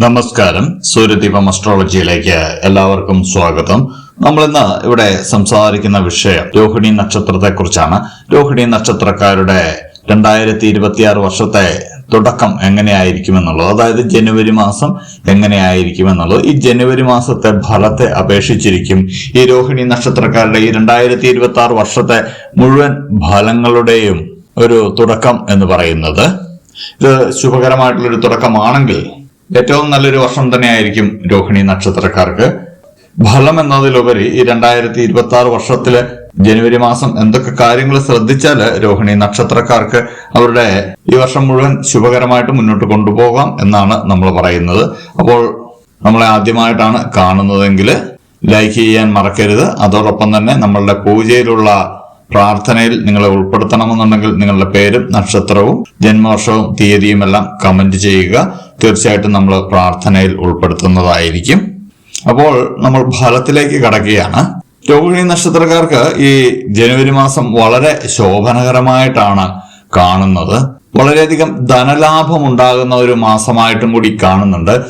നമസ്കാരം. സൂര്യദീപം അസ്ട്രോളജിയിലേക്ക് എല്ലാവർക്കും സ്വാഗതം. നമ്മൾ ഇന്ന് ഇവിടെ സംസാരിക്കുന്ന വിഷയം രോഹിണി നക്ഷത്രത്തെ കുറിച്ചാണ് രോഹിണി നക്ഷത്രക്കാരുടെ രണ്ടായിരത്തി ഇരുപത്തിയാറ് വർഷത്തെ തുടക്കം എങ്ങനെയായിരിക്കുമെന്നുള്ളത് അതായത് ജനുവരി മാസം എങ്ങനെയായിരിക്കുമെന്നുള്ളത് ഈ ജനുവരി മാസത്തെ ഫലത്തെ അപേക്ഷിച്ചിരിക്കും. ഈ രോഹിണി നക്ഷത്രക്കാരുടെ ഈ രണ്ടായിരത്തി ഇരുപത്തി ആറ് വർഷത്തെ മുഴുവൻ ഫലങ്ങളുടെയും ഒരു തുടക്കം എന്ന് പറയുന്നത്. ഇത് ശുഭകരമായിട്ടുള്ളൊരു തുടക്കമാണെങ്കിൽ ഏറ്റവും നല്ലൊരു വർഷം തന്നെയായിരിക്കും രോഹിണി നക്ഷത്രക്കാർക്ക്. ഫലം എന്നതിലുപരി ഈ രണ്ടായിരത്തി ഇരുപത്തി ആറ് വർഷത്തിലെ ജനുവരി മാസം എന്തൊക്കെ കാര്യങ്ങൾ ശ്രദ്ധിച്ചാൽ രോഹിണി നക്ഷത്രക്കാർക്ക് അവരുടെ ഈ വർഷം മുഴുവൻ ശുഭകരമായിട്ട് മുന്നോട്ട് കൊണ്ടുപോകാം എന്നാണ് നമ്മൾ പറയുന്നത്. അപ്പോൾ നമ്മളെ ആദ്യമായിട്ടാണ് കാണുന്നതെങ്കിൽ ലൈക്ക് ചെയ്യാൻ മറക്കരുത്. അതോടൊപ്പം തന്നെ നമ്മളുടെ പൂജയിലുള്ള പ്രാർത്ഥനയിൽ നിങ്ങളെ ഉൾപ്പെടുത്തണമെന്നുണ്ടെങ്കിൽ നിങ്ങളുടെ പേരും നക്ഷത്രവും ജന്മവർഷവും തീയതിയും എല്ലാം കമന്റ് ചെയ്യുക. തീർച്ചയായിട്ടും നമ്മൾ പ്രാർത്ഥനയിൽ ഉൾപ്പെടുത്തുന്നതായിരിക്കും. അപ്പോൾ നമ്മൾ ഫലത്തിലേക്ക് കടക്കുകയാണ്. രോഹിണി നക്ഷത്രക്കാർക്ക് ഈ ജനുവരി മാസം വളരെ ശോഭനകരമായിട്ടാണ് കാണുന്നത്. വളരെയധികം ധനലാഭം ഉണ്ടാകുന്ന ഒരു മാസമായിട്ടും കൂടി കാണുന്നുണ്ട്.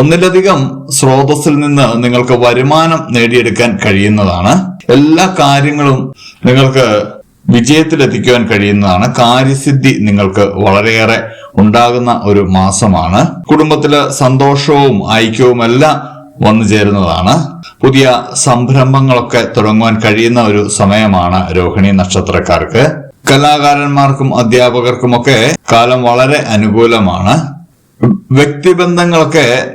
ഒന്നിലധികം സ്രോതസ്സിൽ നിന്ന് നിങ്ങൾക്ക് വരുമാനം നേടിയെടുക്കാൻ കഴിയുന്നതാണ്. എല്ലാ കാര്യങ്ങളും നിങ്ങൾക്ക് വിജയത്തിലെത്തിക്കുവാൻ കഴിയുന്നതാണ്. കാര്യസിദ്ധി നിങ്ങൾക്ക് വളരെയേറെ ഉണ്ടാകുന്ന ഒരു മാസമാണ്. കുടുംബത്തിലെ സന്തോഷവും ഐക്യവും എല്ലാം വന്നു ചേരുന്നതാണ്. പുതിയ സംരംഭങ്ങളൊക്കെ തുടങ്ങുവാൻ കഴിയുന്ന ഒരു സമയമാണ് രോഹിണി നക്ഷത്രക്കാർക്ക്. കലാകാരന്മാർക്കും അധ്യാപകർക്കുമൊക്കെ കാലം വളരെ അനുകൂലമാണ്. വ്യക്തിബന്ധങ്ങളൊക്കെ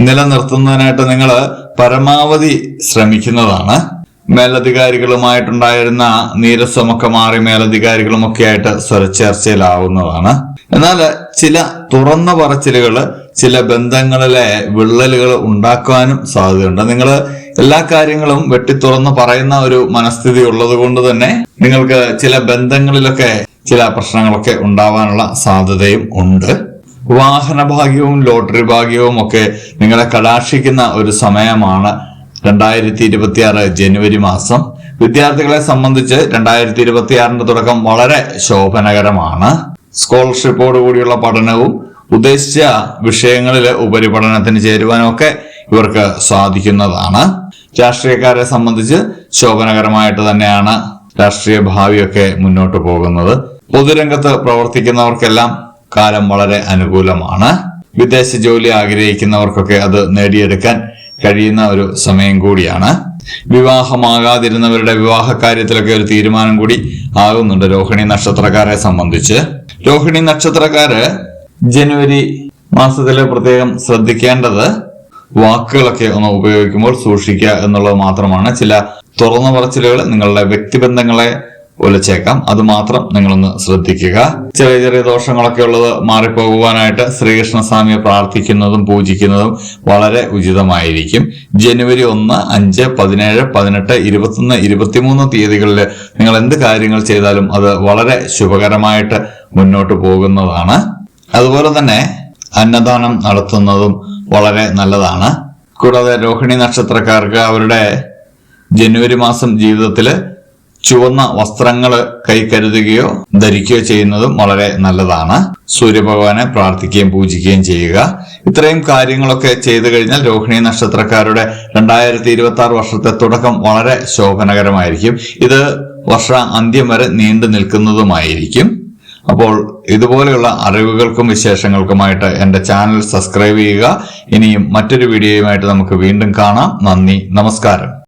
നിലനിർത്തുന്നതിനായിട്ട് നിങ്ങൾ പരമാവധി ശ്രമിക്കുന്നതാണ്. മേലധികാരികളുമായിട്ടുണ്ടായിരുന്ന നീരസമൊക്കെ മാറി മേലധികാരികളുമൊക്കെ ആയിട്ട് സ്വരച്ചേർച്ചയിലാവുന്നതാണ് എന്നാൽ ചില തുറന്ന പറച്ചിലുകൾ ചില ബന്ധങ്ങളിലെ വിള്ളലുകൾ ഉണ്ടാക്കാനും സാധ്യതയുണ്ട്. നിങ്ങൾ എല്ലാ കാര്യങ്ങളും വെട്ടിത്തുറന്ന് പറയുന്ന ഒരു മനസ്ഥിതി ഉള്ളത് കൊണ്ട് തന്നെ നിങ്ങൾക്ക് ചില ബന്ധങ്ങളിലൊക്കെ ചില പ്രശ്നങ്ങളൊക്കെ ഉണ്ടാവാനുള്ള സാധ്യതയും ഉണ്ട്. വാഹന ഭാഗ്യവും ലോട്ടറി ഭാഗ്യവും ഒക്കെ നിങ്ങളെ കടാക്ഷിക്കുന്ന ഒരു സമയമാണ് രണ്ടായിരത്തി ഇരുപത്തിയാറ് ജനുവരി മാസം. വിദ്യാർത്ഥികളെ സംബന്ധിച്ച് രണ്ടായിരത്തി ഇരുപത്തിയാറിന്റെ തുടക്കം വളരെ ശോഭനകരമാണ്. സ്കോളർഷിപ്പോട് കൂടിയുള്ള പഠനവും ഉദ്ദേശിച്ച വിഷയങ്ങളിൽ ഉപരിപഠനത്തിന് ചേരുവാനൊക്കെ ഇവർക്ക് സാധിക്കുന്നതാണ്. രാഷ്ട്രീയക്കാരെ സംബന്ധിച്ച് ശോഭനകരമായിട്ട് തന്നെയാണ് രാഷ്ട്രീയ ഭാവിയൊക്കെ മുന്നോട്ട് പോകുന്നത്. പൊതുരംഗത്ത് പ്രവർത്തിക്കുന്നവർക്കെല്ലാം കാലം വളരെ അനുകൂലമാണ്. വിദേശ ജോലി ആഗ്രഹിക്കുന്നവർക്കൊക്കെ അത് നേടിയെടുക്കാൻ കഴിയുന്ന ഒരു സമയം കൂടിയാണ്. വിവാഹമാകാതിരുന്നവരുടെ വിവാഹ കാര്യത്തിലൊക്കെ ഒരു തീരുമാനം കൂടി ആകുന്നുണ്ട് രോഹിണി നക്ഷത്രക്കാരെ സംബന്ധിച്ച്. രോഹിണി നക്ഷത്രക്കാര് ജനുവരി മാസത്തിൽ പ്രത്യേകം ശ്രദ്ധിക്കേണ്ടത് വാക്കുകളൊക്കെ ഒന്ന് ഉപയോഗിക്കുമ്പോൾ സൂക്ഷിക്കുക എന്നുള്ളത് മാത്രമാണ്. ചില തുറന്നു പറച്ചിലുകൾ നിങ്ങളുടെ വ്യക്തിബന്ധങ്ങളെ ഒലിച്ചേക്കാം. അത് മാത്രം നിങ്ങളൊന്ന് ശ്രദ്ധിക്കുക. ചെറിയ ചെറിയ ദോഷങ്ങളൊക്കെ ഉള്ളത് മാറിപ്പോകുവാനായിട്ട് ശ്രീകൃഷ്ണസ്വാമിയെ പ്രാർത്ഥിക്കുന്നതും പൂജിക്കുന്നതും വളരെ ഉചിതമായിരിക്കും. ജനുവരി ഒന്ന് അഞ്ച് പതിനേഴ് പതിനെട്ട് ഇരുപത്തൊന്ന് ഇരുപത്തിമൂന്ന് തീയതികളിൽ നിങ്ങൾ എന്ത് കാര്യങ്ങൾ ചെയ്താലും അത് വളരെ ശുഭകരമായിട്ട് മുന്നോട്ട് പോകുന്നതാണ്. അതുപോലെ തന്നെ അന്നദാനം നടത്തുന്നതും വളരെ നല്ലതാണ്. കൂടാതെ രോഹിണി നക്ഷത്രക്കാർക്ക് അവരുടെ ജനുവരി മാസം ജീവിതത്തിൽ ചുവന്ന വസ്ത്രങ്ങൾ കൈക്കരുതുകയോ ധരിക്കുകയോ ചെയ്യുന്നതും വളരെ നല്ലതാണ്. സൂര്യഭഗവാനെ പ്രാർത്ഥിക്കുകയും പൂജിക്കുകയും ചെയ്യുക. ഇത്രയും കാര്യങ്ങളൊക്കെ ചെയ്തു കഴിഞ്ഞാൽ രോഹിണി നക്ഷത്രക്കാരുടെ രണ്ടായിരത്തി ഇരുപത്തി ആറ് വർഷത്തെ തുടക്കം വളരെ ശോഭനകരമായിരിക്കും. ഇത് വർഷ അന്ത്യം വരെ നീണ്ടു നിൽക്കുന്നതുമായിരിക്കും. അപ്പോൾ ഇതുപോലെയുള്ള അറിവുകൾക്കും വിശേഷങ്ങൾക്കുമായിട്ട് എന്റെ ചാനൽ സബ്സ്ക്രൈബ് ചെയ്യുക. ഇനിയും മറ്റൊരു വീഡിയോയുമായിട്ട് നമുക്ക് വീണ്ടും കാണാം. നന്ദി. നമസ്കാരം.